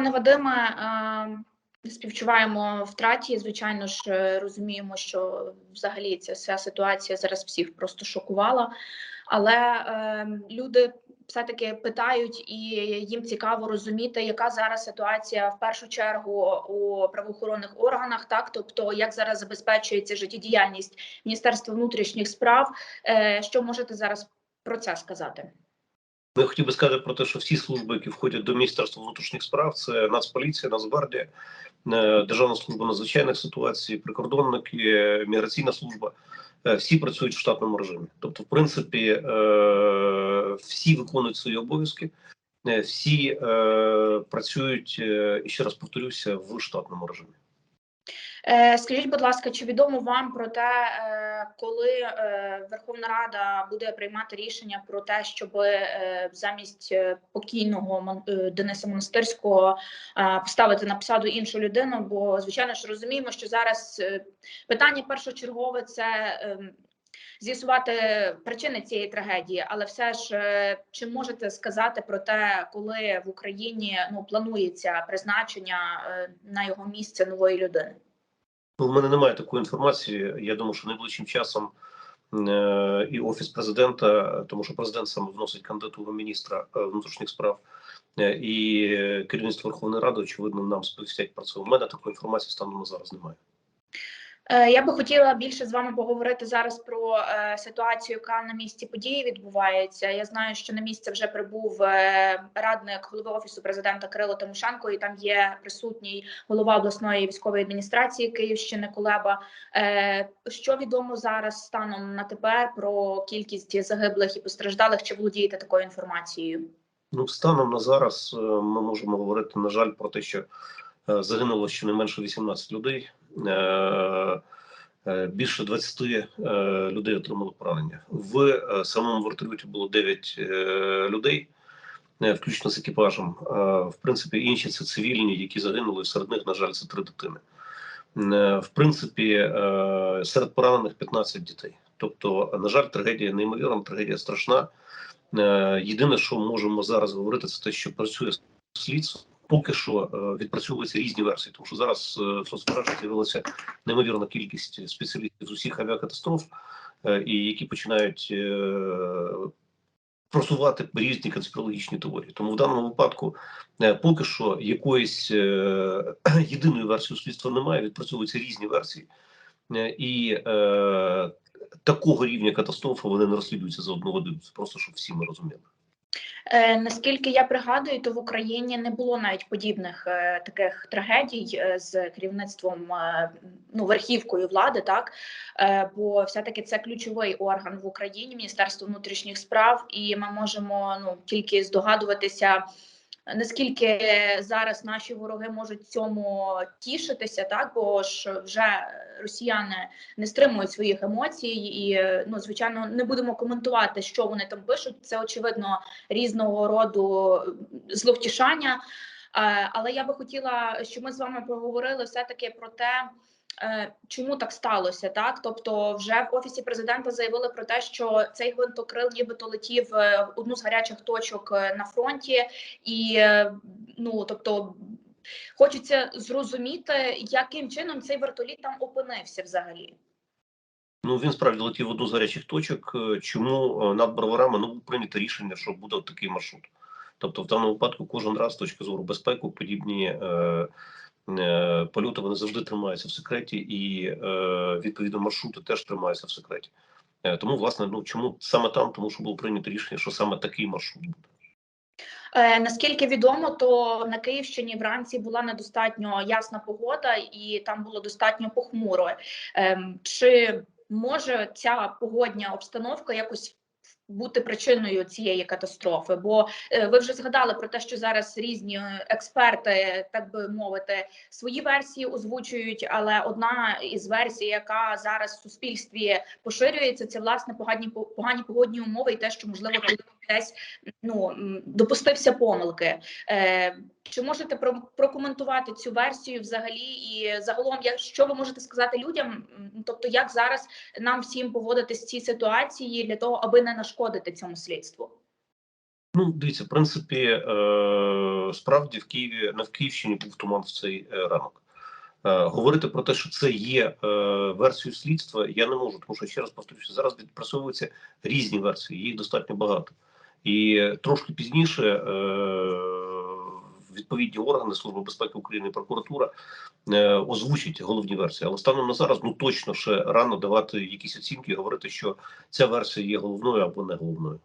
Пане Вадиме, е, співчуваємо втраті. Звичайно ж, е, розуміємо, що взагалі ця вся ситуація зараз всіх просто шокувала. Але е, люди все-таки питають, і їм цікаво розуміти, яка зараз ситуація в першу чергу у правоохоронних органах, так тобто як зараз забезпечується життєдіяльність Міністерства внутрішніх справ. Е, Що можете зараз про це сказати? Я хотів би сказати про те, що всі служби, які входять до Міністерства внутрішніх справ, це Нацполіція, Нацгвардія, е, Державна служба надзвичайних ситуацій, прикордонники, міграційна служба. е, Всі працюють в штатному режимі. Тобто, в принципі, е, всі виконують свої обов'язки, всі працюють і ще раз повторюся в штатному режимі. Скажіть, будь ласка, чи відомо вам про те, коли е, Верховна Рада буде приймати рішення про те, щоб е, замість е, покійного Дениса Монастирського поставити на посаду іншу людину? Бо звичайно ж розуміємо, що зараз питання першочергове це. ем, З'ясувати причини цієї трагедії, але все ж чи можете сказати про те, коли в Україні ну планується призначення на його місце нової людини? Ну, в мене немає такої інформації. Я думаю, що найближчим часом е, і офіс президента, тому що президент саме вносить кандидатуру міністра е, внутрішніх справ, е, і е, керівництво Верховної Ради, очевидно, нам сповістять про це. У мене такої інформації станом на зараз немає. Е, Я би хотіла більше з вами поговорити зараз про е, ситуацію, яка на місці події відбувається. Я знаю, що на місце вже прибув е, радник голови офісу президента Кирило Тимошенко, і там є присутній голова обласної військової адміністрації Київщини Кулеба. Що відомо зараз станом на тепер про кількість загиблих і постраждалих? Чи володієте такою інформацією? Ну, станом на зараз ми можемо говорити, на жаль, про те, що загинуло щонайменше 18 людей. Е, е, Більше 20 е, людей отримали поранення. В самому вертольоті було 9 е, людей, включно з екіпажем. В принципі, інші це цивільні, які загинули. Серед них, на жаль, це три дитини. В принципі, серед поранених 15 дітей. Тобто, на жаль, трагедія неймовірна, трагедія страшна. Єдине, що можемо зараз говорити, це те, що працює слідство. Поки що е, відпрацьовуються різні версії, тому що зараз е, в соцмережах з'явилася неймовірна кількість спеціалістів з усіх авіакатастроф, е, і які починають просувати різні конспірологічні теорії. Тому в даному випадку поки що якоїсь єдиної версії слідства немає. Відпрацьовуються різні версії, і е, такого рівня катастрофи вони не розслідуються за одну годину. Просто щоб всі ми розуміли. Е, наскільки я пригадую, то в Україні не було навіть подібних е, таких трагедій е, з керівництвом ну верхівкою влади, так бо все-таки це ключовий орган в Україні, Міністерство внутрішніх справ, і ми можемо ну тільки здогадуватися. Наскільки зараз наші вороги можуть цьому тішитися, так бо ж вже росіяни не стримують своїх емоцій, і ну звичайно не будемо коментувати, що вони там пишуть. Це очевидно різного роду зловтішання. Е, Але я би хотіла, щоб ми з вами поговорили все таки про те. Е, Чому так сталося, так? Тобто, вже в офісі президента заявили про те, що цей гвинтокрил нібито летів е, в одну з гарячих точок е, на фронті, і ну тобто хочеться зрозуміти, яким чином цей вертоліт там опинився взагалі. Ну він справді летів в одну з гарячих точок. Чому над броварами ну було прийнято рішення, що буде такий маршрут? Тобто, в даному випадку, кожен раз з точки зору безпеки, подібні е, е, польоти вони завжди тримаються в секреті, і е, відповідно маршрути теж тримаються в секреті. Е, тому, власне, ну чому саме там? Тому що було прийнято рішення, що саме такий маршрут буде. Наскільки відомо, то на Київщині вранці була недостатньо ясна погода, і там було достатньо похмуро. Ем, чи може ця погодня обстановка якось бути причиною цієї катастрофи? Бо е, ви вже згадали про те, що зараз різні е, експерти, так би мовити, свої версії озвучують, але одна із версій, яка зараз в суспільстві поширюється, це власне погані погані погодні умови, і те, що можливо коли десь ну допустився помилки. Е, Чи можете про, прокоментувати цю версію взагалі? І загалом, як що ви можете сказати людям? Тобто, як зараз нам всім поводитись в цій ситуації для того, аби не нашкодити цьому слідству? Ну, дивіться, в принципі, е, справді в Києві на в Київщині був туман в цей е, ранок. Е, говорити про те, що це є е, версією слідства, я не можу, тому що ще раз повторюся, зараз відпрацьовуються різні версії, їх достатньо багато. І трошки пізніше е, відповідні органи Служби безпеки України прокуратура е, озвучать головні версії. Але станом на зараз ну точно ще рано давати якісь оцінки, і говорити, що ця версія є головною або не головною.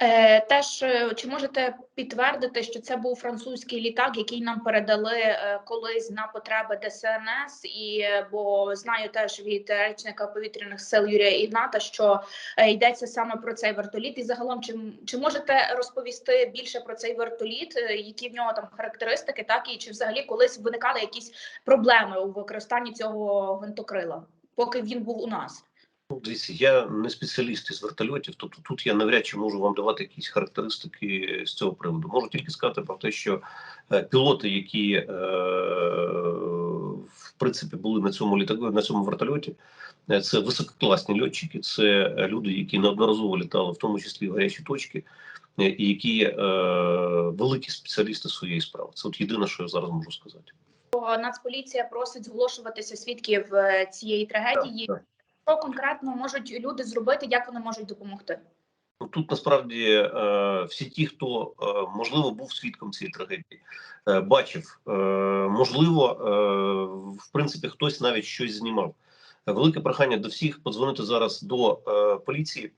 Е, теж е, чи можете підтвердити, що це був французький літак, який нам передали е, колись на потреби ДСНС, і бо знаю теж від речника повітряних сил Юрія Ігната, що йдеться саме про цей вертоліт. І загалом, чи, чи можете розповісти більше про цей вертоліт, які в нього там характеристики, так і чи взагалі колись виникали якісь проблеми у використанні цього гвинтокрила, поки він був у нас? Ну, Дивіться, я не спеціаліст із вертольотів, тобто тут я навряд чи можу вам давати якісь характеристики з цього приводу. Можу тільки сказати про те, що е, пілоти, які е, в принципі були на цьому літаку, на цьому вертольоті, е, це висококласні льотчики, це люди, які неодноразово літали, в тому числі в гарячі точки, е, і які е, великі спеціалісти своєї справи. Це от єдине, що я зараз можу сказати. Нацполіція просить зголошуватися свідків цієї трагедії. Так, так. Що конкретно можуть люди зробити, як вони можуть допомогти? Ну, Тут насправді е, всі ті, хто е, можливо був свідком цієї трагедії, е, бачив, можливо, в принципі, хтось навіть щось знімав. Велике прохання до всіх подзвонити зараз до поліції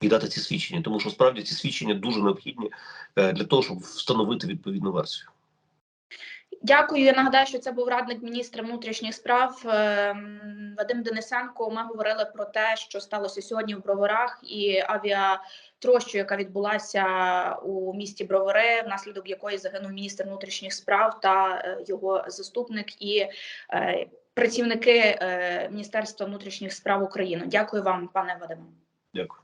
і дати ці свідчення, тому що справді ці свідчення дуже необхідні для того, щоб встановити відповідну версію. Дякую. Я нагадаю, що це був радник міністра внутрішніх справ ем, Вадим Денисенко. Ми говорили про те, що сталося сьогодні в Броварах, і авіатрощу, яка відбулася у місті Бровари, внаслідок якої загинув міністр внутрішніх справ та е, його заступник і е, працівники е, Міністерства внутрішніх справ України. Дякую вам, пане Вадиме. Дякую.